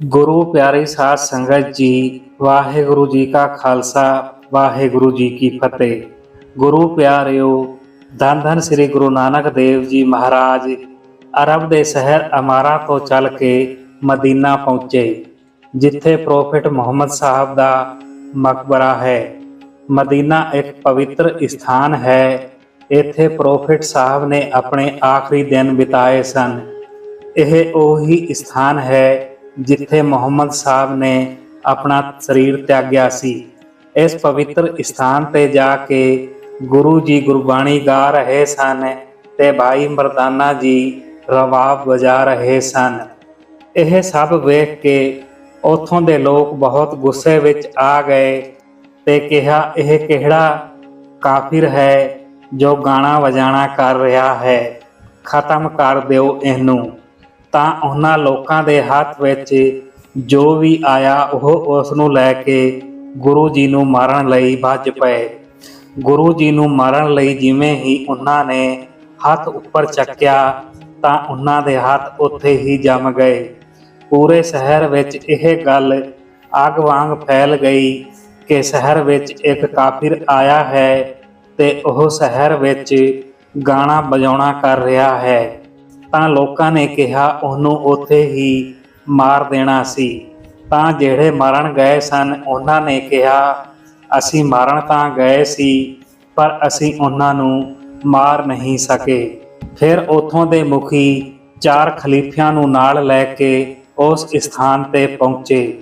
ਗੁਰੂ ਪਿਆਰੀ ਸਾਧ ਸੰਗਤ ਜੀ, ਵਾਹਿਗੁਰੂ ਜੀ ਕਾ ਖਾਲਸਾ, ਵਾਹਿਗੁਰੂ ਜੀ ਕੀ ਫਤਿਹ। ਗੁਰੂ ਪਿਆਰਿਓ ਧੰਨ ਧੰਨ ਸ੍ਰੀ ਗੁਰੂ ਨਾਨਕ ਦੇਵ ਜੀ ਮਹਾਰਾਜ, ਅਰਬ ਦੇ ਸ਼ਹਿਰ ਅਮਾਰਾ ਤੋਂ ਚੱਲ ਕੇ ਮਦੀਨਾ ਪਹੁੰਚੇ, ਜਿੱਥੇ ਪ੍ਰੋਫੇਟ ਮੁਹੰਮਦ ਸਾਹਿਬ ਦਾ ਮਕਬਰਾ ਹੈ। ਮਦੀਨਾ ਇੱਕ ਪਵਿੱਤਰ ਸਥਾਨ ਹੈ, ਇੱਥੇ ਪ੍ਰੋਫੇਟ ਸਾਹਿਬ ਨੇ ਆਪਣੇ ਆਖਰੀ ਦਿਨ ਬਿਤਾਏ ਸਨ। ਇਹ ਉਹੀ ਸਥਾਨ ਹੈ ਜਿੱਥੇ ਮੁਹੰਮਦ ਸਾਹਿਬ ਨੇ ਆਪਣਾ ਸਰੀਰ ਤਿਆਗਿਆ ਸੀ, ਇਸ ਪਵਿੱਤਰ ਸਥਾਨ ਤੇ ਜਾ ਕੇ ਗੁਰੂ ਜੀ ਗੁਰਬਾਣੀ ਗਾ ਰਹੇ ਸਨ ਤੇ ਭਾਈ ਮਰਦਾਨਾ ਜੀ ਰਵਾਬ ਵਜਾ ਰਹੇ ਸਨ। ਇਹ ਸਭ ਵੇਖ ਕੇ ਉਥੋਂ ਦੇ ਲੋਕ ਬਹੁਤ ਗੁੱਸੇ ਵਿੱਚ ਆ ਗਏ ਤੇ ਕਿਹਾ, ਇਹ ਕਿਹੜਾ ਕਾਫਿਰ ਹੈ ਜੋ ਗਾਣਾ ਵਜਾਣਾ ਕਰ ਰਿਹਾ ਹੈ? ਖਤਮ ਕਰ ਦਿਓ ਇਹਨੂੰ। ਤਾਂ ਉਹਨਾਂ ਲੋਕਾਂ ਦੇ ਹੱਥ ਵਿੱਚ ਜੋ ਵੀ ਆਇਆ, ਉਹ ਉਸ ਨੂੰ ਲੈ ਕੇ ਗੁਰੂ ਜੀ ਨੂੰ ਮਾਰਨ ਲਈ ਭੱਜ ਪਏ। ਗੁਰੂ ਜੀ ਨੂੰ ਮਾਰਨ ਲਈ ਜਿਵੇਂ ਹੀ ਉਹਨਾਂ ਨੇ ਹੱਥ ਉੱਪਰ ਚੱਕਿਆ, ਤਾਂ ਉਹਨਾਂ ਦੇ ਹੱਥ ਉੱਥੇ ਹੀ ਜੰਮ ਗਏ। ਪੂਰੇ ਸ਼ਹਿਰ ਵਿੱਚ ਇਹ ਗੱਲ ਅੱਗ ਵਾਂਗ ਫੈਲ ਗਈ ਕਿ ਸ਼ਹਿਰ ਵਿੱਚ ਇੱਕ ਕਾਫਿਰ ਆਇਆ ਹੈ ਤੇ ਉਹ ਸ਼ਹਿਰ ਵਿੱਚ ਗਾਣਾ ਵਜਾਉਣਾ ਕਰ ਰਿਹਾ ਹੈ। ਤਾਂ ਲੋਕਾਂ ਨੇ ਕਿਹਾ, ਉਹਨੂੰ ਉੱਥੇ ਹੀ ਮਾਰ ਦੇਣਾ ਸੀ। ਤਾਂ ਜਿਹੜੇ ਮਰਨ ਗਏ ਸਨ, ਉਹਨਾਂ ਨੇ ਕਿਹਾ, ਅਸੀਂ ਮਾਰਨ ਤਾਂ ਗਏ ਸੀ, ਪਰ ਅਸੀਂ ਉਹਨਾਂ ਨੂੰ ਮਾਰ ਨਹੀਂ ਸਕੇ। ਫਿਰ ਉਥੋਂ ਦੇ ਮੁਖੀ ਚਾਰ ਖਲੀਫਿਆਂ ਨੂੰ ਨਾਲ ਲੈ ਕੇ ਉਸ ਸਥਾਨ ਤੇ ਪਹੁੰਚੇ।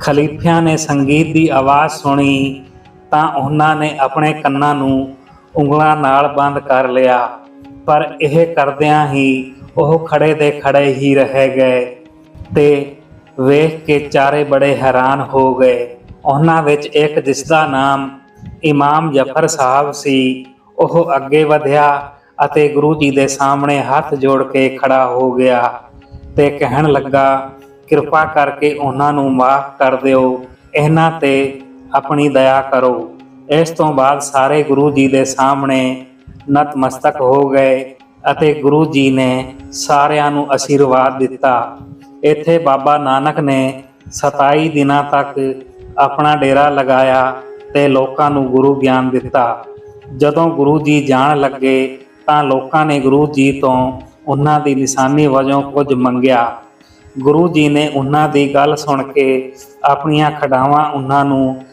ਖਲੀਫਿਆਂ ਨੇ ਸੰਗੀਤ ਦੀ ਆਵਾਜ਼ ਸੁਣੀ, ਤਾਂ ਉਹਨਾਂ ਨੇ ਆਪਣੇ ਕੰਨਾਂ ਨੂੰ ਉਂਗਲਾਂ ਨਾਲ ਬੰਦ ਕਰ ਲਿਆ। ਪਰ ਇਹ ਕਰਦਿਆਂ ਹੀ ਉਹ ਖੜੇ ਦੇ ਖੜੇ ਹੀ ਰਹਿ ਗਏ ਤੇ ਵੇਖ ਕੇ ਚਾਰੇ ਬੜੇ ਹੈਰਾਨ ਹੋ ਗਏ। ਉਹਨਾਂ ਵਿੱਚ ਇੱਕ ਜਿਸ ਦਾ ਨਾਮ ਇਮਾਮ ਜਫਰ ਸਾਹਿਬ ਸੀ, ਉਹ ਅੱਗੇ ਵਧਿਆ ਅਤੇ ਗੁਰੂ ਜੀ ਦੇ ਸਾਹਮਣੇ ਹੱਥ ਜੋੜ ਕੇ ਖੜਾ ਹੋ ਗਿਆ ਤੇ ਕਹਿਣ ਲੱਗਾ, ਕਿਰਪਾ ਕਰਕੇ ਉਹਨਾਂ ਨੂੰ ਮਾਫ ਕਰ ਦਿਓ, ਇਹਨਾਂ ਤੇ ਆਪਣੀ ਦਇਆ ਕਰੋ। ਇਸ ਤੋਂ ਬਾਅਦ ਸਾਰੇ ਗੁਰੂ ਜੀ ਦੇ ਸਾਹਮਣੇ ਨਤਮਸਤਕ ਹੋ ਗਏ। ਅਤੇ ਗੁਰੂ ਜੀ ਨੇ ਸਾਰਿਆਂ ਨੂੰ ਅਸ਼ੀਰਵਾਦ ਦਿੱਤਾ। ਇੱਥੇ ਬਾਬਾ ਨਾਨਕ ਨੇ 27 ਦਿਨਾਂ ਤੱਕ ਆਪਣਾ ਡੇਰਾ ਲਗਾਇਆ ਤੇ ਲੋਕਾਂ ਨੂੰ ਗੁਰੂ ਗਿਆਨ ਦਿੱਤਾ। ਜਦੋਂ ਗੁਰੂ ਜੀ ਜਾਣ ਲੱਗੇ ਤਾਂ ਲੋਕਾਂ ਨੇ ਗੁਰੂ ਜੀ ਤੋਂ ਉਹਨਾਂ ਦੀ ਨਿਸ਼ਾਨੀ ਵਜੋਂ ਕੁਝ ਮੰਗਿਆ। ਗੁਰੂ ਜੀ ਨੇ ਉਹਨਾਂ ਦੀ ਗੱਲ ਸੁਣ ਕੇ ਆਪਣੀਆਂ ਖਡਾਵਾਂ ਉਹਨਾਂ ਨੂੰ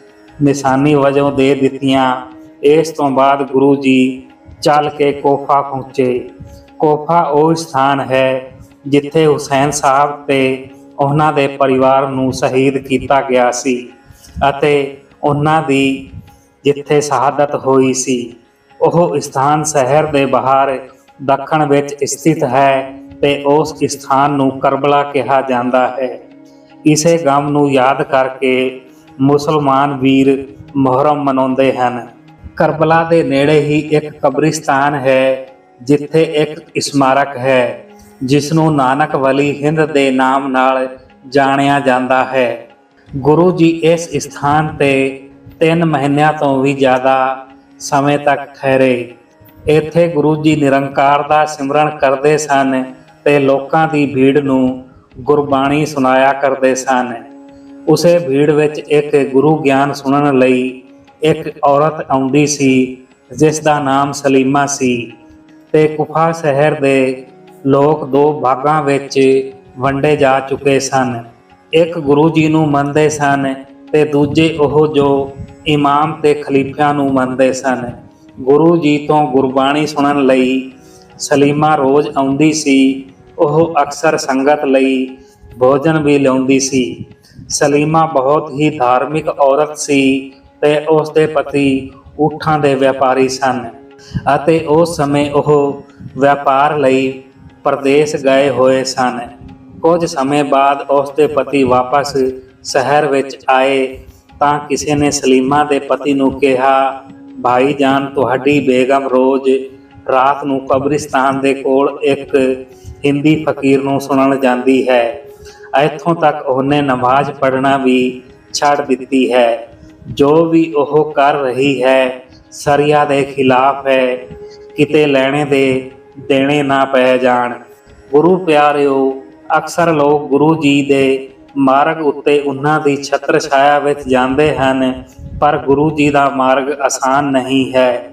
ਨਿਸ਼ਾਨੀ ਵਜੋਂ ਦੇ ਦਿੱਤੀਆਂ। ਇਸ ਤੋਂ ਬਾਅਦ ਗੁਰੂ ਜੀ ਚੱਲ ਕੇ ਕੋਫਾ ਪਹੁੰਚੇ। ਕੋਫਾ ਉਹ ਸਥਾਨ ਹੈ ਜਿੱਥੇ ਹੁਸੈਨ ਸਾਹਿਬ ਤੇ ਉਹਨਾਂ ਦੇ ਪਰਿਵਾਰ ਨੂੰ ਸ਼ਹੀਦ ਕੀਤਾ ਗਿਆ ਸੀ ਅਤੇ ਉਹਨਾਂ ਦੀ ਜਿੱਥੇ ਸ਼ਹਾਦਤ ਹੋਈ ਸੀ, ਉਹ ਸਥਾਨ ਸ਼ਹਿਰ ਦੇ ਬਾਹਰ ਦੱਖਣ ਵਿੱਚ ਸਥਿਤ ਹੈ ਤੇ ਉਸ ਸਥਾਨ ਨੂੰ ਕਰਬਲਾ ਕਿਹਾ ਜਾਂਦਾ ਹੈ। ਇਸੇ ਗਮ ਨੂੰ ਯਾਦ ਕਰਕੇ ਮੁਸਲਮਾਨ ਵੀਰ ਮੁਹਰਮ ਮਨਾਉਂਦੇ ਹਨ। ਕਰਬਲਾ ਦੇ ਨੇੜੇ ਹੀ ਇੱਕ ਕਬਰਿਸਤਾਨ ਹੈ, ਜਿੱਥੇ ਇੱਕ ਸਮਾਰਕ ਹੈ ਜਿਸ ਨੂੰ ਨਾਨਕ ਵਲੀ ਹਿੰਦ ਦੇ ਨਾਮ ਨਾਲ ਜਾਣਿਆ ਜਾਂਦਾ ਹੈ। ਗੁਰੂ ਜੀ ਇਸ ਸਥਾਨ ਤੇ 3 ਮਹੀਨਿਆਂ ਤੋਂ ਵੀ ਜ਼ਿਆਦਾ ਸਮੇਂ ਤੱਕ ਠਹਿਰੇ। ਇੱਥੇ ਗੁਰੂ ਜੀ ਨਿਰੰਕਾਰ ਦਾ ਸਿਮਰਨ ਕਰਦੇ ਸਨ ਤੇ ਲੋਕਾਂ ਦੀ ਭੀੜ ਨੂੰ ਗੁਰਬਾਣੀ ਸੁਣਾਇਆ ਕਰਦੇ ਸਨ। ਉਸੇ ਭੀੜ ਵਿੱਚ ਇੱਕ ਗੁਰੂ ਗਿਆਨ ਸੁਣਨ ਲਈ ਇੱਕ ਔਰਤ ਆਉਂਦੀ ਸੀ, ਜਿਸ ਦਾ ਨਾਮ ਸਲੀਮਾ ਸੀ ਤੇ ਕੁਫਾ ਸ਼ਹਿਰ ਦੇ ਲੋਕ ਦੋ ਭਾਗਾਂ ਵਿੱਚ ਵੰਡੇ ਜਾ ਚੁੱਕੇ ਸਨ। ਇੱਕ ਗੁਰੂ ਜੀ ਨੂੰ ਮੰਨਦੇ ਸਨ ਤੇ ਦੂਜੇ ਉਹ ਜੋ ਇਮਾਮ ਤੇ ਖਲੀਫਿਆਂ ਨੂੰ ਮੰਨਦੇ ਸਨ। ਗੁਰੂ ਜੀ ਤੋਂ ਗੁਰਬਾਣੀ ਸੁਣਨ ਲਈ ਸਲੀਮਾ ਰੋਜ਼ ਆਉਂਦੀ ਸੀ। ਉਹ ਅਕਸਰ ਸੰਗਤ ਲਈ ਭੋਜਨ ਵੀ ਲਿਆਉਂਦੀ ਸੀ। ਸਲੀਮਾ ਬਹੁਤ ਹੀ ਧਾਰਮਿਕ ਔਰਤ ਸੀ। ਤੇ ਉਸ ਦੇ ਪਤੀ ਊਠਾਂ ਦੇ ਵਪਾਰੀ ਸਨ ਅਤੇ ਉਸ ਸਮੇਂ ਉਹ ਵਪਾਰ ਲਈ ਪ੍ਰਦੇਸ਼ ਗਏ ਹੋਏ ਸਨ। ਕੁਝ ਸਮੇਂ ਬਾਅਦ ਉਸ ਦੇ ਪਤੀ ਵਾਪਸ ਸ਼ਹਿਰ ਵਿੱਚ ਆਏ ਤਾਂ ਕਿਸੇ ਨੇ ਸਲੀਮਾ ਦੇ ਪਤੀ ਨੂੰ ਕਿਹਾ, ਭਾਈ ਜਾਨ, ਤੁਹਾਡੀ ਬੇਗਮ ਰੋਜ਼ ਰਾਤ ਨੂੰ ਕਬਰਿਸਤਾਨ ਦੇ ਕੋਲ ਇੱਕ ਹਿੰਦੀ ਫਕੀਰ ਨੂੰ ਸੁਣਨ ਜਾਂਦੀ ਹੈ। ਇੱਥੋਂ ਤੱਕ ਉਹਨੇ ਨਮਾਜ਼ ਪੜ੍ਹਨਾ ਵੀ ਛੱਡ ਦਿੱਤੀ ਹੈ। ਜੋ ਵੀ ਉਹ ਕਰ ਰਹੀ ਹੈ, ਸਰੀਆ ਦੇ ਖਿਲਾਫ ਹੈ। ਕਿਤੇ ਲੈਣੇ ਦੇ ਦੇਣੇ ਨਾ ਪੈ ਜਾਣ। ਗੁਰੂ ਪਿਆਰਿਓ, ਅਕਸਰ ਲੋਕ ਗੁਰੂ ਜੀ ਦੇ ਮਾਰਗ ਉੱਤੇ ਉਹਨਾਂ ਦੀ ਛਤਰ ਛਾਇਆ ਵਿੱਚ ਜਾਂਦੇ ਹਨ, ਪਰ ਗੁਰੂ ਜੀ ਦਾ ਮਾਰਗ ਆਸਾਨ ਨਹੀਂ ਹੈ।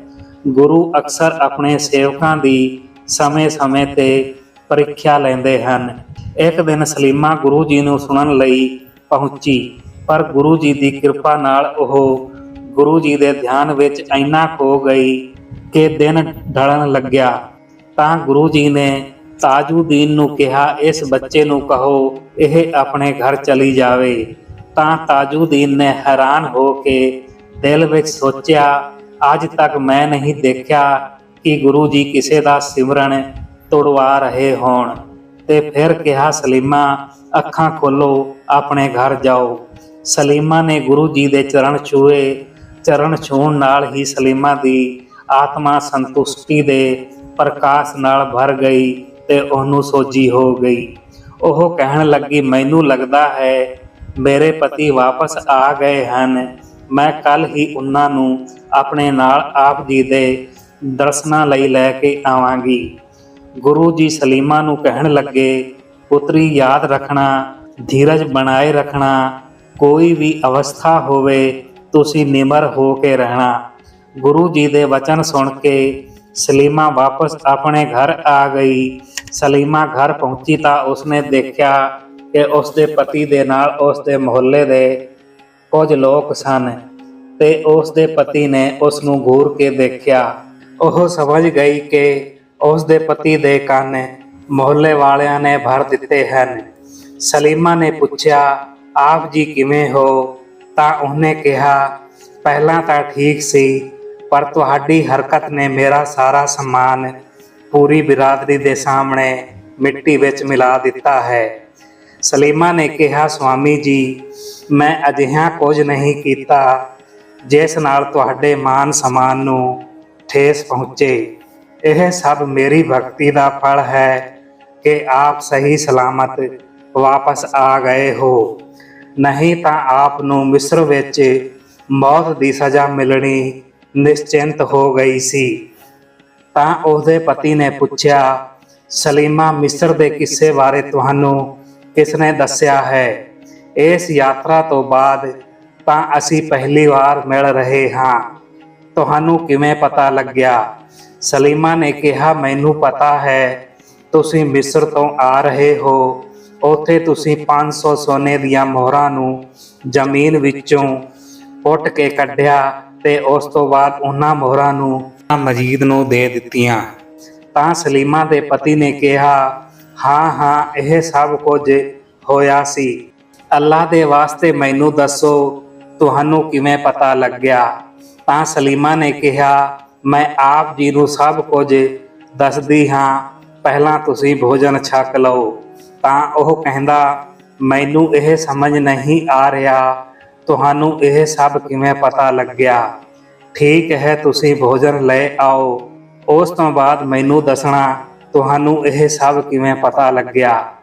ਗੁਰੂ ਅਕਸਰ ਆਪਣੇ ਸੇਵਕਾਂ ਦੀ ਸਮੇਂ-ਸਮੇਂ ਤੇ ਪ੍ਰੀਖਿਆ ਲੈਂਦੇ ਹਨ। ਇੱਕ ਦਿਨ ਸਲੀਮਾ ਗੁਰੂ ਜੀ ਨੂੰ ਸੁਣਨ ਲਈ ਪਹੁੰਚੀ। ਪਰ ਗੁਰੂ ਜੀ ਦੀ ਕਿਰਪਾ ਨਾਲ ਉਹ ਗੁਰੂ ਜੀ ਦੇ ਧਿਆਨ ਵਿੱਚ ਇੰਨਾ ਖੋ ਗਈ ਕਿ ਦਿਨ ਢਲਣ ਲੱਗਿਆ। ਤਾਂ ਗੁਰੂ ਜੀ ਨੇ ਤਾਜੂਦੀਨ ਨੂੰ ਕਿਹਾ, ਇਸ ਬੱਚੇ ਨੂੰ ਕਹੋ, ਇਹ ਆਪਣੇ ਘਰ ਚਲੀ ਜਾਵੇ। ਤਾਂ ਤਾਜੂਦੀਨ ਨੇ ਹੈਰਾਨ ਹੋ ਕੇ ਦਿਲ ਵਿੱਚ ਸੋਚਿਆ, ਅੱਜ ਤੱਕ ਮੈਂ ਨਹੀਂ ਦੇਖਿਆ ਕਿ ਗੁਰੂ ਜੀ ਕਿਸੇ ਦਾ ਸਿਮਰਨ ਤੋੜਵਾ ਰਹੇ ਹੋਣ। ਤੇ ਫਿਰ ਕਿਹਾ, ਸਲੀਮਾ, ਅੱਖਾਂ ਖੋਲੋ, ਆਪਣੇ ਘਰ ਜਾਓ। ਸਲੀਮਾ ਨੇ ਗੁਰੂ ਜੀ ਦੇ ਚਰਨ ਛੂਏ, ਚਰਨ ਛੂਹਣ ਨਾਲ ਹੀ ਸਲੀਮਾ ਦੀ ਆਤਮਾ ਸੰਤੁਸ਼ਟੀ ਦੇ ਪ੍ਰਕਾਸ਼ ਨਾਲ ਭਰ ਗਈ ਤੇ ਉਹਨੂੰ ਸੋਝੀ ਹੋ ਗਈ। ਉਹ ਕਹਿਣ ਲੱਗੀ, ਮੈਨੂੰ ਲੱਗਦਾ ਹੈ, ਮੇਰੇ ਪਤੀ ਵਾਪਸ ਆ ਗਏ ਹਨ। ਮੈਂ ਕੱਲ ਹੀ ਉਹਨਾਂ ਨੂੰ ਆਪਣੇ ਨਾਲ ਆਪ ਜੀ ਦੇ ਦਰਸ਼ਨਾਂ ਲਈ ਲੈ ਕੇ ਆਵਾਂਗੀ। ਗੁਰੂ ਜੀ ਸਲੀਮਾ ਨੂੰ ਕਹਿਣ ਲੱਗੇ, ਪੁੱਤਰੀ, ਯਾਦ ਰੱਖਣਾ, ਧੀਰਜ ਬਣਾਏ ਰੱਖਣਾ ਕੋਈ ਵੀ ਅਵਸਥਾ ਹੋਵੇ, ਤੁਸੀਂ ਨਿਮਰ ਹੋ ਕੇ ਰਹਿਣਾ। ਗੁਰੂ ਜੀ ਦੇ ਵਚਨ ਸੁਣ ਕੇ ਸਲੀਮਾ ਵਾਪਸ ਆਪਣੇ ਘਰ ਆ ਗਈ। ਸਲੀਮਾ ਘਰ ਪਹੁੰਚੀ ਤਾਂ ਉਸਨੇ ਦੇਖਿਆ ਕਿ ਉਸਦੇ ਪਤੀ ਦੇ ਨਾਲ ਉਸਦੇ ਮੁਹੱਲੇ ਦੇ ਕੁਝ ਲੋਕ ਸਨ ਤੇ ਉਸਦੇ ਪਤੀ ਨੇ ਉਸ ਨੂੰ ਘੂਰ ਕੇ ਦੇਖਿਆ। ਉਹ ਸਮਝ ਗਈ ਕਿ ਉਸਦੇ ਪਤੀ ਦੇ ਕੰਨ ਮੁਹੱਲੇ ਵਾਲਿਆਂ ਨੇ ਭਰ ਦਿੱਤੇ ਹਨ। ਸਲੀਮਾ ਨੇ ਪੁੱਛਿਆ ਆਪ ਜੀ ਕਿਵੇਂ ਹੋ? ਤਾਂ ਉਹਨੇ ਕਿਹਾ, ਪਹਿਲਾਂ ਤਾਂ ਠੀਕ ਸੀ, ਪਰ ਤੁਹਾਡੀ ਹਰਕਤ ਨੇ ਮੇਰਾ ਸਾਰਾ ਸਮਾਨ ਪੂਰੀ ਬਿਰਾਦਰੀ ਦੇ ਸਾਹਮਣੇ ਮਿੱਟੀ ਵਿੱਚ ਮਿਲਾ ਦਿੱਤਾ ਹੈ। ਸਲੀਮਾ ਨੇ ਕਿਹਾ, ਸਵਾਮੀ ਜੀ, ਮੈਂ ਅਜਿਹਾ ਕੁਝ ਨਹੀਂ ਕੀਤਾ ਜਿਸ ਨਾਲ ਤੁਹਾਡੇ ਮਾਨ ਸਮਾਨ ਨੂੰ ਠੇਸ ਪਹੁੰਚੇ। ਇਹ ਸਭ ਮੇਰੀ ਭਗਤੀ ਦਾ ਫਲ ਹੈ ਕਿ ਆਪ ਸਹੀ ਸਲਾਮਤ ਵਾਪਸ ਆ ਗਏ ਹੋ। ਨਹੀਂ ਤਾਂ ਆਪ ਨੂੰ ਮਿਸਰ ਵਿੱਚ ਮੌਤ ਦੀ ਸਜ਼ਾ ਮਿਲਣੀ ਨਿਸ਼ਚਿੰਤ ਹੋ ਗਈ ਸੀ। ਤਾਂ ਉਹਦੇ ਪਤੀ ਨੇ ਪੁੱਛਿਆ, ਸਲੀਮਾ, ਮਿਸਰ ਦੇ ਕਿੱਸੇ ਬਾਰੇ ਤੁਹਾਨੂੰ ਕਿਸਨੇ ਦੱਸਿਆ ਹੈ? ਇਸ ਯਾਤਰਾ ਤੋਂ ਬਾਅਦ ਤਾਂ ਅਸੀਂ ਪਹਿਲੀ ਵਾਰ ਮਿਲ ਰਹੇ ਹਾਂ। ਤੁਹਾਨੂੰ ਕਿਵੇਂ ਪਤਾ ਲੱਗਿਆ? ਸਲੀਮਾ ਨੇ ਕਿਹਾ, ਮੈਨੂੰ ਪਤਾ ਹੈ, ਤੁਸੀਂ ਮਿਸਰ ਤੋਂ ਆ ਰਹੇ ਹੋ। ਉੱਥੇ ਤੁਸੀਂ 500 ਸੋਨੇ ਦੀਆਂ ਮੋਹਰਾਂ ਨੂੰ ਜ਼ਮੀਨ ਵਿੱਚੋਂ ਪੁੱਟ ਕੇ ਕੱਢਿਆ ਤੇ ਉਸ ਤੋਂ ਬਾਅਦ ਉਹਨਾਂ ਮੋਹਰਾਂ ਨੂੰ ਮਜੀਦ ਨੂੰ ਦੇ ਦਿੱਤੀਆਂ। ਤਾਂ ਸਲੀਮਾ ਦੇ ਪਤੀ ਨੇ ਕਿਹਾ, ਹਾਂ ਹਾਂ, ਇਹ ਸਭ ਕੁਝ ਹੋਇਆ ਸੀ। ਅੱਲਾ ਦੇ ਵਾਸਤੇ ਮੈਨੂੰ ਦੱਸੋ, ਤੁਹਾਨੂੰ ਕਿਵੇਂ ਪਤਾ ਲੱਗਿਆ? ਤਾਂ ਸਲੀਮਾ ਨੇ ਕਿਹਾ, ਮੈਂ ਆਪ ਜੀ ਨੂੰ ਸਭ ਕੁਝ ਦੱਸਦੀ ਹਾਂ। ਪਹਿਲਾਂ ਤੁਸੀਂ ਭੋਜਨ ਛਕ ਲਓ। ਤਾਂ ਉਹ ਕਹਿੰਦਾ, ਮੈਨੂੰ ਇਹ ਸਮਝ ਨਹੀਂ ਆ ਰਿਹਾ। ਤੁਹਾਨੂੰ ਇਹ ਸਭ ਕਿਵੇਂ ਪਤਾ ਲੱਗਿਆ? ਠੀਕ ਹੈ, ਤੁਸੀਂ ਭੋਜਨ ਲੈ ਆਓ। ਉਸ ਤੋਂ ਬਾਅਦ ਮੈਨੂੰ ਦੱਸਣਾ, ਤੁਹਾਨੂੰ ਇਹ ਸਭ ਕਿਵੇਂ ਪਤਾ ਲੱਗਿਆ?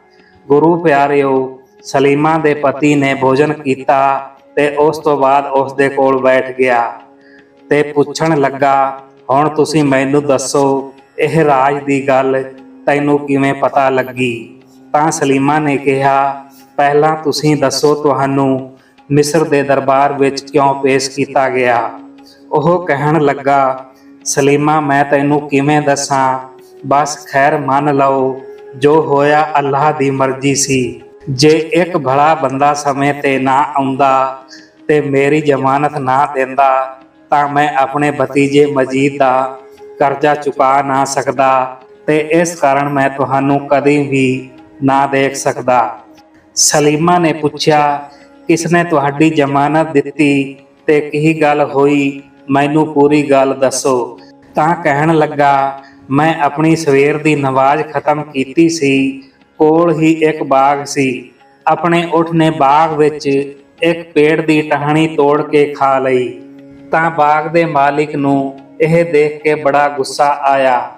ਗੁਰੂ ਪਿਆਰਿਓ, ਸਲੀਮਾ ਦੇ ਪਤੀ ਨੇ ਭੋਜਨ ਕੀਤਾ ਤੇ ਉਸ ਤੋਂ ਬਾਅਦ ਉਸ ਦੇ ਕੋਲ ਬੈਠ ਗਿਆ ਤੇ ਪੁੱਛਣ ਲੱਗਾ, ਹੁਣ ਤੁਸੀਂ ਮੈਨੂੰ ਦੱਸੋ, ਇਹ ਰਾਜ ਦੀ ਗੱਲ ਤੈਨੂੰ ਕਿਵੇਂ ਪਤਾ ਲੱਗੀ ਤਾਂ ਸਲੀਮਾ ਨੇ ਕਿਹਾ, ਪਹਿਲਾਂ ਤੁਸੀਂ ਦੱਸੋ ਤੁਹਾਨੂੰ ਮਿਸਰ ਦੇ ਦਰਬਾਰ ਵਿੱਚ ਕਿਉਂ ਪੇਸ਼ ਕੀਤਾ ਗਿਆ? ਉਹ ਕਹਿਣ ਲੱਗਾ, ਸਲੀਮਾ, ਮੈਂ ਤੈਨੂੰ ਕਿਵੇਂ ਦੱਸਾਂ? ਬਸ ਖੈਰ ਮੰਨ ਲਓ, ਜੋ ਹੋਇਆ ਅੱਲਾਹ ਦੀ ਮਰਜ਼ੀ ਸੀ। ਜੇ ਇੱਕ ਭਲਾ ਬੰਦਾ ਸਮੇਂ ਤੇ ਨਾ ਆਉਂਦਾ ਤੇ ਮੇਰੀ ਜ਼ਮਾਨਤ ਨਾ ਦਿੰਦਾ, ਤਾਂ ਮੈਂ ਆਪਣੇ ਭਤੀਜੇ ਮਜੀਦ ਦਾ ਕਰਜ਼ਾ ਚੁਕਾ ਨਾ ਸਕਦਾ ਤੇ ਇਸ ਕਾਰਨ ਮੈਂ ਤੁਹਾਨੂੰ ਕਦੇ ਵੀ ਨਾ ਦੇਖ ਸਕਦਾ। ਸਲੀਮਾ ਨੇ ਪੁੱਛਿਆ, ਕਿਸਨੇ ਤੁਹਾਡੀ ਜ਼ਮਾਨਤ ਦਿੱਤੀ ਤੇ ਕੀ ਗੱਲ ਹੋਈ? ਮੈਨੂੰ ਪੂਰੀ ਗੱਲ ਦੱਸੋ। ਤਾਂ ਕਹਿਣ ਲੱਗਾ, ਮੈਂ ਆਪਣੀ ਸਵੇਰ ਦੀ ਨਮਾਜ਼ ਖਤਮ ਕੀਤੀ ਸੀ। ਕੋਲ ਹੀ ਇੱਕ ਬਾਗ ਸੀ। ਆਪਣੇ ਉਠ ਨੇ ਬਾਗ ਵਿੱਚ ਇੱਕ ਪੇੜ ਦੀ ਟਹਿਣੀ ਤੋੜ ਕੇ ਖਾ ਲਈ। ਤਾਂ ਬਾਗ ਦੇ ਮਾਲਿਕ ਨੂੰ ਇਹ ਦੇਖ ਕੇ ਬੜਾ ਗੁੱਸਾ ਆਇਆ।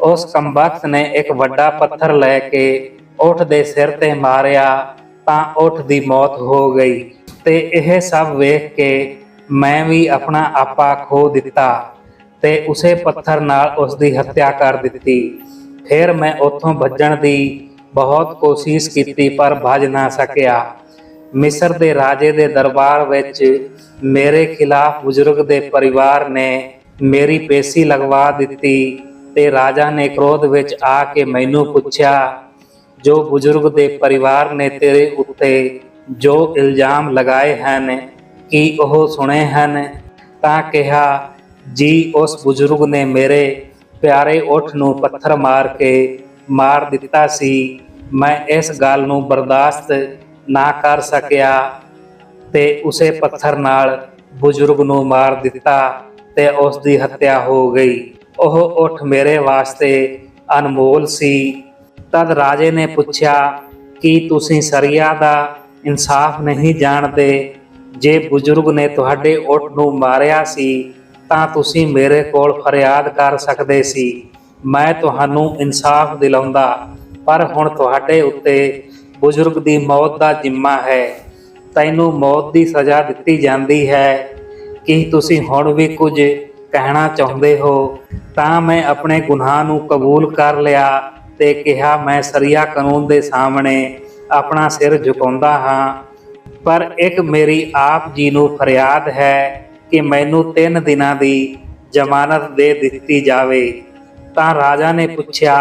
ਉਸ ਕੰਬਖਤ ਨੇ ਇੱਕ ਵੱਡਾ ਪੱਥਰ ਲੈ ਕੇ ਉਠ ਦੇ ਸਿਰ ਤੇ ਮਾਰਿਆ ਤਾਂ ਉਠ ਦੀ ਮੌਤ ਹੋ ਗਈ ਤੇ ਇਹ ਸਭ ਵੇਖ ਕੇ ਮੈਂ ਵੀ ਆਪਣਾ ਆਪਾ ਖੋ ਦਿੱਤਾ ਤੇ ਉਸੇ ਪੱਥਰ ਨਾਲ ਉਸ ਦੀ ਹੱਤਿਆ ਕਰ ਦਿੱਤੀ। ਫਿਰ ਮੈਂ ਉੱਥੋਂ ਭੱਜਣ ਦੀ ਬਹੁਤ ਕੋਸ਼ਿਸ਼ ਕੀਤੀ ਪਰ ਭੱਜ ਨਾ ਸਕਿਆ। ਮਿਸਰ ਦੇ ਰਾਜੇ ਦੇ ਦਰਬਾਰ ਵਿੱਚ ਮੇਰੇ ਖਿਲਾਫ ਬਜ਼ੁਰਗ ਦੇ ਪਰਿਵਾਰ ਨੇ ਮੇਰੀ ਪੇਸੀ ਲਗਵਾ ਦਿੱਤੀ ਤੇ ਰਾਜਾ ਨੇ ਕ੍ਰੋਧ ਵਿੱਚ ਆ ਕੇ ਮੈਨੂੰ ਪੁੱਛਿਆ ਜੋ ਬਜ਼ੁਰਗ ਦੇ ਪਰਿਵਾਰ ਨੇ ਤੇਰੇ ਉੱਤੇ ਜੋ ਇਲਜ਼ਾਮ ਲਗਾਏ ਹਨ, ਕਿ ਉਹ ਸੁਣੇ ਹਨ? ਤਾਂ ਕਿਹਾ, ਜੀ, ਉਸ ਬਜ਼ੁਰਗ ਨੇ ਮੇਰੇ ਪਿਆਰੇ ਓਠ ਨੂੰ ਪੱਥਰ ਮਾਰ ਕੇ ਮਾਰ ਦਿੱਤਾ ਸੀ। ਮੈਂ ਇਸ ਗੱਲ ਨੂੰ ਬਰਦਾਸ਼ਤ ਨਾ ਕਰ ਸਕਿਆ ਤੇ ਉਸੇ ਪੱਥਰ ਨਾਲ ਬਜ਼ੁਰਗ ਨੂੰ ਮਾਰ ਦਿੱਤਾ ਤੇ ਉਸ ਦੀ ਹੱਤਿਆ ਹੋ ਗਈ। ਉਹ ਉਠ ਮੇਰੇ ਵਾਸਤੇ ਅਨਮੋਲ ਸੀ। ਤਦ ਰਾਜੇ ਨੇ ਪੁੱਛਿਆ, ਕਿ ਤੁਸੀਂ ਸਰੀਆ ਦਾ ਇਨਸਾਫ ਨਹੀਂ ਜਾਣਦੇ? ਜੇ ਬਜ਼ੁਰਗ ਨੇ ਤੁਹਾਡੇ ਉਠ ਨੂੰ ਮਾਰਿਆ ਸੀ, ਤਾਂ ਤੁਸੀਂ ਮੇਰੇ ਕੋਲ ਫਰਿਆਦ ਕਰ ਸਕਦੇ ਸੀ। ਮੈਂ ਤੁਹਾਨੂੰ ਇਨਸਾਫ ਦਿਲਾਉਂਦਾ, ਪਰ ਹੁਣ ਤੁਹਾਡੇ ਉੱਤੇ ਬਜ਼ੁਰਗ ਦੀ ਮੌਤ ਦਾ ਜ਼ਿੰਮਾ ਹੈ। ਤੈਨੂੰ ਮੌਤ ਦੀ ਸਜ਼ਾ ਦਿੱਤੀ ਜਾਂਦੀ ਹੈ। ਕੀ ਤੁਸੀਂ ਹੁਣ ਵੀ ਕੁਝ ਕਹਿਣਾ ਚਾਹੁੰਦੇ ਹੋ? ਤਾਂ ਮੈਂ ਆਪਣੇ ਗੁਨਾਹ ਨੂੰ ਕਬੂਲ ਕਰ ਲਿਆ। ਤੇ ਕਿਹਾ, ਮੈਂ ਸਰੀਆ ਕਾਨੂੰਨ ਦੇ ਸਾਹਮਣੇ ਆਪਣਾ ਸਿਰ ਝੁਕਾਉਂਦਾ ਹਾਂ, ਪਰ ਇੱਕ ਮੇਰੀ ਆਪ ਜੀ ਨੂੰ ਫਰਿਆਦ ਹੈ ਕਿ ਮੈਨੂੰ 3 ਦਿਨਾਂ ਦੀ ਜ਼ਮਾਨਤ ਦੇ ਦਿੱਤੀ ਜਾਵੇ। ਤਾਂ ਰਾਜਾ ਨੇ ਪੁੱਛਿਆ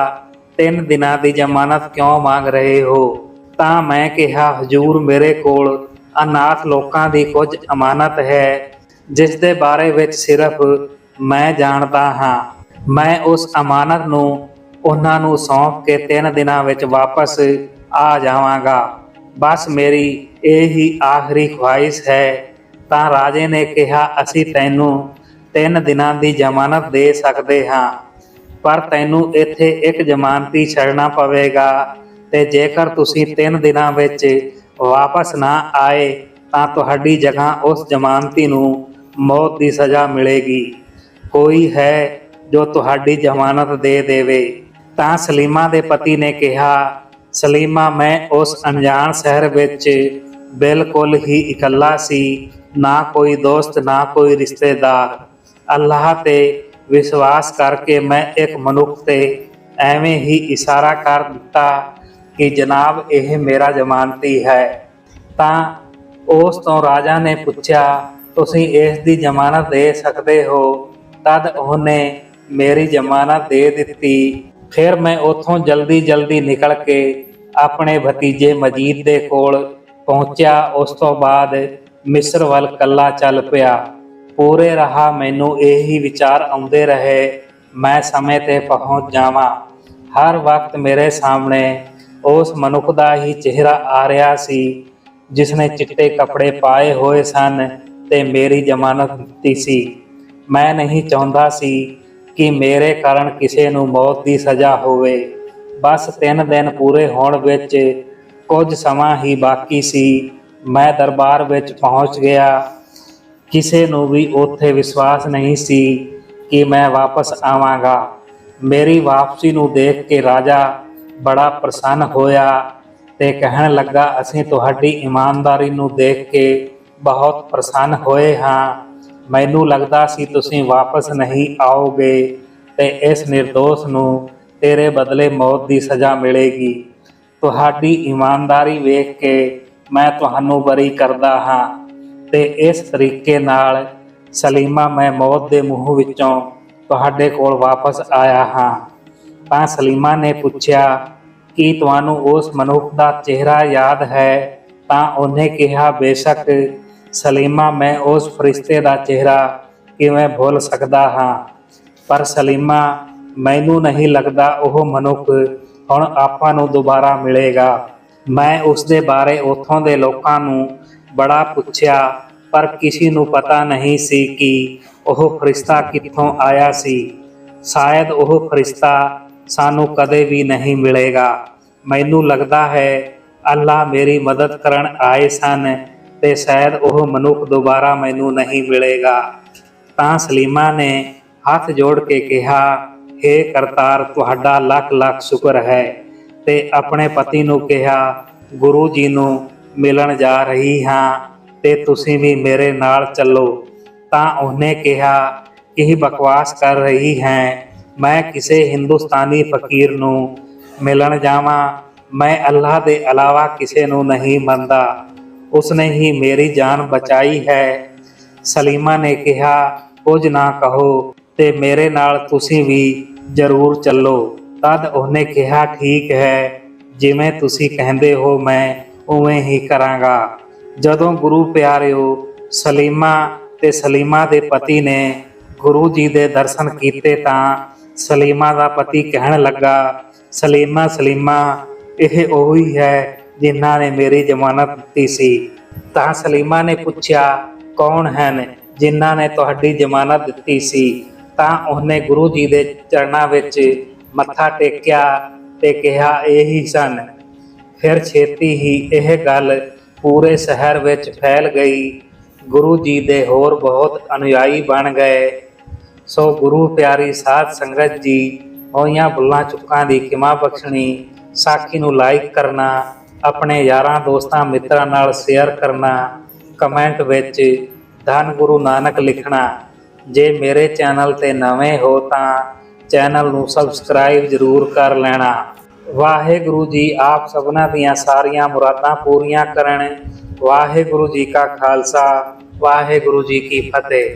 3 ਦਿਨਾਂ ਦੀ ਜ਼ਮਾਨਤ ਕਿਉਂ ਮੰਗ ਰਹੇ ਹੋ? ਤਾਂ ਮੈਂ ਕਿਹਾ, ਹਜੂਰ ਮੇਰੇ ਕੋਲ ਅਨਾਥ ਲੋਕਾਂ ਦੀ ਕੁਝ ਅਮਾਨਤ ਹੈ, ਜਿਸ ਦੇ ਬਾਰੇ ਵਿੱਚ ਸਿਰਫ ਮੈਂ ਜਾਣਦਾ ਹਾਂ। ਮੈਂ ਉਸ ਅਮਾਨਤ ਨੂੰ ਉਹਨਾਂ ਨੂੰ ਸੌਂਪ ਕੇ ਤਿੰਨ ਦਿਨਾਂ ਵਿੱਚ ਵਾਪਸ ਆ ਜਾਵਾਂਗਾ। ਬਸ ਮੇਰੀ ਇਹ ਹੀ ਆਖਰੀ ਖੁਆਇਸ਼ ਹੈ। ਤਾਂ ਰਾਜੇ ਨੇ ਕਿਹਾ, ਅਸੀਂ ਤੈਨੂੰ ਤਿੰਨ ਦਿਨਾਂ ਦੀ ਜ਼ਮਾਨਤ ਦੇ ਸਕਦੇ ਹਾਂ, ਪਰ ਤੈਨੂੰ ਇੱਥੇ ਇੱਕ ਜ਼ਮਾਨਤੀ ਛੱਡਣਾ ਪਵੇਗਾ ਤੇ ਜੇਕਰ ਤੁਸੀਂ ਤਿੰਨ ਦਿਨਾਂ ਵਿੱਚ ਵਾਪਸ ਨਾ ਆਏ, ਤਾਂ ਤੁਹਾਡੀ ਜਗ੍ਹਾ ਉਸ ਜ਼ਮਾਨਤੀ ਨੂੰ ਮੌਤ ਦੀ ਸਜ਼ਾ ਮਿਲੇਗੀ। ਕੋਈ ਹੈ ਜੋ ਤੁਹਾਡੀ ਜ਼ਮਾਨਤ ਦੇ ਦੇਵੇ। ਤਾਂ ਸਲੀਮਾ ਦੇ ਪਤੀ ਨੇ ਕਿਹਾ, ਸਲੀਮਾ, ਮੈਂ ਉਸ ਅਣਜਾਣ ਸ਼ਹਿਰ ਵਿੱਚ ਬਿਲਕੁਲ ਹੀ ਇਕੱਲਾ ਸੀ, ਨਾ ਕੋਈ ਦੋਸਤ, ਨਾ ਕੋਈ ਰਿਸ਼ਤੇਦਾਰ। ਅੱਲਾਹ ਤੇ ਵਿਸ਼ਵਾਸ ਕਰਕੇ ਮੈਂ ਇੱਕ ਮਨੁੱਖ ਤੇ ਐਵੇਂ ਹੀ ਇਸ਼ਾਰਾ ਕਰ ਦਿੱਤਾ ਕਿ ਜਨਾਬ, ਇਹ ਮੇਰਾ ਜ਼ਮਾਨਤੀ ਹੈ। ਤਾਂ ਉਸ ਤੋਂ ਰਾਜਾ ਨੇ ਪੁੱਛਿਆ, ਤੁਸੀਂ ਇਸ ਦੀ ਜ਼ਮਾਨਤ ਦੇ ਸਕਦੇ ਹੋ? ਤਦ ਉਹਨੇ, ਮੇਰੀ ਜ਼ਮਾਨਤ ਦੇ ਦਿੱਤੀ। ਫਿਰ ਮੈਂ ਉੱਥੋਂ ਜਲਦੀ ਜਲਦੀ ਨਿਕਲ ਕੇ ਆਪਣੇ ਭਤੀਜੇ ਮਜੀਦ ਦੇ ਕੋਲ ਪਹੁੰਚਿਆ। ਉਸ ਤੋਂ ਬਾਅਦ ਮਿਸਰ ਵੱਲ ਕੱਲਾ ਚੱਲ ਪਿਆ। ਪੂਰੇ ਰਹਾ ਮੈਨੂੰ ਇਹੀ ਵਿਚਾਰ ਆਉਂਦੇ ਰਹੇ, ਮੈਂ ਸਮੇਂ ਤੇ ਪਹੁੰਚ ਜਾਵਾਂ। ਹਰ ਵਕਤ ਮੇਰੇ ਸਾਹਮਣੇ ਉਸ ਮਨੁੱਖ ਦਾ ਹੀ ਚਿਹਰਾ ਆ ਰਿਹਾ ਸੀ ਜਿਸ ਨੇ ਚਿੱਟੇ ਕੱਪੜੇ ਪਾਏ ਹੋਏ ਸਨ ਤੇ ਮੇਰੀ ਜ਼ਮਾਨਤ ਦਿੱਤੀ ਸੀ। ਮੈਂ ਨਹੀਂ ਚਾਹੁੰਦਾ ਸੀ ਕਿ ਮੇਰੇ ਕਾਰਨ ਕਿਸੇ ਨੂੰ ਮੌਤ ਦੀ ਸਜ਼ਾ ਹੋਵੇ। ਬਸ 3 ਦਿਨ ਪੂਰੇ ਹੋਣ ਵਿੱਚ ਕੁਝ ਸਮਾਂ ਹੀ ਬਾਕੀ ਸੀ। ਮੈਂ ਦਰਬਾਰ ਵਿੱਚ ਪਹੁੰਚ ਗਿਆ। ਕਿਸੇ ਨੂੰ ਵੀ ਉੱਥੇ ਵਿਸ਼ਵਾਸ ਨਹੀਂ ਸੀ ਕਿ ਮੈਂ ਵਾਪਸ ਆਵਾਂਗਾ। ਮੇਰੀ ਵਾਪਸੀ ਨੂੰ ਦੇਖ ਕੇ ਰਾਜਾ ਬੜਾ ਪ੍ਰਸੰਨ ਹੋਇਆ ਤੇ ਕਹਿਣ ਲੱਗਾ, ਅਸੀਂ ਤੁਹਾਡੀ ਇਮਾਨਦਾਰੀ ਨੂੰ ਦੇਖ ਕੇ ਬਹੁਤ ਪ੍ਰਸੰਨ ਹੋਏ ਹਾਂ। ਮੈਨੂੰ ਲੱਗਦਾ ਸੀ ਤੁਸੀਂ ਵਾਪਸ ਨਹੀਂ ਆਓਗੇ ਤੇ ਇਸ નિર્ਦੋਸ਼ ਨੂੰ ਤੇਰੇ ਬਦਲੇ ਮੌਤ ਦੀ ਸਜ਼ਾ ਮਿਲੇਗੀ। ਤੁਹਾਡੀ ਇਮਾਨਦਾਰੀ ਵੇਖ ਕੇ ਮੈਂ ਤੁਹਾਨੂੰ ਬਰੀ ਕਰਦਾ ਹਾਂ ਤੇ ਇਸ ਤਰੀਕੇ ਨਾਲ ਸਲੀਮਾ ਮੈਂ ਮੌਤ ਦੇ ਮੂੰਹ ਵਿੱਚੋਂ ਤੁਹਾਡੇ ਕੋਲ ਵਾਪਸ ਆਇਆ ਹਾਂ। ਤਾਂ ਸਲੀਮਾ ਨੇ ਪੁੱਛਿਆ, ਕਿ ਤੁਹਾਨੂੰ ਉਸ ਮਨੁੱਖ ਦਾ ਚਿਹਰਾ ਯਾਦ ਹੈ? ਤਾਂ ਉਹਨੇ ਕਿਹਾ, ਬੇਸ਼ੱਕ ਸਲੀਮਾ, ਮੈਂ ਉਸ ਫਰਿਸ਼ਤੇ ਦਾ ਚਿਹਰਾ ਕਿਵੇਂ ਭੁੱਲ ਸਕਦਾ ਹਾਂ? ਪਰ ਸਲੀਮਾ, ਮੈਨੂੰ ਨਹੀਂ ਲੱਗਦਾ ਉਹ ਮਨੁੱਖ ਹੁਣ ਆਪਾਂ ਨੂੰ ਦੁਬਾਰਾ ਮਿਲੇਗਾ। ਮੈਂ ਉਸ ਦੇ ਬਾਰੇ ਉੱਥੋਂ ਦੇ ਲੋਕਾਂ ਨੂੰ ਬੜਾ ਪੁੱਛਿਆ, ਪਰ ਕਿਸੇ ਨੂੰ ਪਤਾ ਨਹੀਂ ਸੀ ਕਿ ਉਹ ਫਰਿਸ਼ਤਾ ਕਿੱਥੋਂ ਆਇਆ ਸੀ। ਸ਼ਾਇਦ ਉਹ ਫਰਿਸ਼ਤਾ ਸਾਨੂੰ ਕਦੇ ਵੀ ਨਹੀਂ ਮਿਲੇਗਾ। ਮੈਨੂੰ ਲੱਗਦਾ ਹੈ ਅੱਲਾ ਮੇਰੀ ਮਦਦ ਕਰਨ ਆਏ ਸਨ। ਤੇ ਸ਼ਾਇਦ ਉਹ ਮਨੁੱਖ ਦੁਬਾਰਾ ਮੈਨੂੰ ਨਹੀਂ ਮਿਲੇਗਾ। ਤਾਂ ਸਲੀਮਾ ਨੇ ਹੱਥ ਜੋੜ ਕੇ ਕਿਹਾ हे ਕਰਤਾਰ, ਤੁਹਾਡਾ ਲੱਖ ਲੱਖ ਸ਼ੁਕਰ ਹੈ। ਤੇ ਆਪਣੇ ਪਤੀ ਨੂੰ ਕਿਹਾ, ਗੁਰੂ ਜੀ ਨੂੰ ਮਿਲਣ ਜਾ ਰਹੀ ਹਾਂ ਤੇ ਤੁਸੀਂ ਵੀ ਮੇਰੇ ਨਾਲ ਚੱਲੋ। ਤਾਂ ਉਹਨੇ ਕਿਹਾ, ਇਹ ਬਕਵਾਸ ਕਰ ਰਹੀ ਹੈ। ਮੈਂ ਕਿਸੇ ਹਿੰਦੁਸਤਾਨੀ ਫਕੀਰ ਨੂੰ ਮਿਲਣ ਜਾਵਾਂ। ਮੈਂ ਅੱਲਾਹ ਦੇ ਇਲਾਵਾ ਕਿਸੇ ਨੂੰ ਨਹੀਂ ਮੰਨਦਾ। ਉਸਨੇ ਹੀ ਮੇਰੀ ਜਾਨ ਬਚਾਈ ਹੈ। ਸਲੀਮਾ ਨੇ ਕਿਹਾ, ਕੁਝ ਨਾ ਕਹੋ ਤੇ ਮੇਰੇ ਨਾਲ ਤੁਸੀਂ ਵੀ ਜ਼ਰੂਰ ਚੱਲੋ। ਤਦ ਉਹਨੇ ਕਿਹਾ, ਠੀਕ ਹੈ, ਜਿਵੇਂ ਤੁਸੀਂ ਕਹਿੰਦੇ ਹੋ, ਮੈਂ ਉਵੇਂ ਹੀ ਕਰਾਂਗਾ। ਜਦੋਂ ਗੁਰੂ ਪਿਆਰਿਓ ਸਲੀਮਾ ਤੇ ਸਲੀਮਾ ਦੇ ਪਤੀ ਨੇ ਗੁਰੂ ਜੀ ਦੇ ਦਰਸ਼ਨ ਕੀਤੇ ਤਾਂ ਸਲੀਮਾ ਦਾ ਪਤੀ ਕਹਿਣ ਲੱਗਾ, ਸਲੀਮਾ ਸਲੀਮਾ, ਇਹ ਉਹੀ ਹੈ ਜਿਨ੍ਹਾਂ ਨੇ ਮੇਰੀ ਜ਼ਮਾਨਤ ਦਿੱਤੀ ਸੀ, ਤਾਂ ਸਲੀਮਾ ਨੇ ਪੁੱਛਿਆ, ਕੌਣ ਹਨ ਜਿਨ੍ਹਾਂ ਨੇ ਤੁਹਾਡੀ ਜ਼ਮਾਨਤ ਦਿੱਤੀ ਸੀ? ਤਾਂ ਉਹਨੇ ਗੁਰੂ ਜੀ ਦੇ ਚਰਨਾਂ ਵਿੱਚ ਮੱਥਾ ਟੇਕਿਆ ਤੇ ਕਿਹਾ, ਇਹੀ ਸਨ। ਫਿਰ ਛੇਤੀ ਹੀ ਇਹ ਗੱਲ ਪੂਰੇ ਸ਼ਹਿਰ ਵਿੱਚ ਫੈਲ ਗਈ। ਗੁਰੂ ਜੀ ਦੇ ਹੋਰ ਬਹੁਤ ਅਨੁਯਾਈ ਬਣ ਗਏ। ਸੋ ਗੁਰੂ ਪਿਆਰੀ ਸਾਧ ਸੰਗਤ ਜੀ, ਹੋਈਆਂ ਬੁੱਲਾਂ ਚੁੱਕਾਂ ਦੀ ਕਿਮਾ ਬਖਸ਼ਣੀ, ਸਾਖੀ ਨੂੰ ਲਾਈਕ ਕਰਨਾ ਆਪਣੇ ਯਾਰਾਂ, ਦੋਸਤਾਂ, ਮਿੱਤਰਾਂ ਨਾਲ ਸ਼ੇਅਰ ਕਰਨਾ ਕਮੈਂਟ ਵਿੱਚ ਧੰਨ ਗੁਰੂ ਨਾਨਕ ਲਿਖਣਾ। ਜੇ ਮੇਰੇ ਚੈਨਲ ਤੇ ਨਵੇਂ ਹੋ ਤਾਂ ਚੈਨਲ ਨੂੰ ਸਬਸਕ੍ਰਾਈਬ ਜ਼ਰੂਰ ਕਰ ਲੈਣਾ। ਵਾਹਿਗੁਰੂ ਜੀ ਆਪ ਸਭਨਾਂ ਦੀਆਂ ਸਾਰੀਆਂ ਮੁਰਾਦਾਂ ਪੂਰੀਆਂ ਕਰਨ। ਵਾਹਿਗੁਰੂ ਜੀ ਕਾ ਖਾਲਸਾ, ਵਾਹਿਗੁਰੂ ਜੀ ਕੀ ਫਤਿਹ।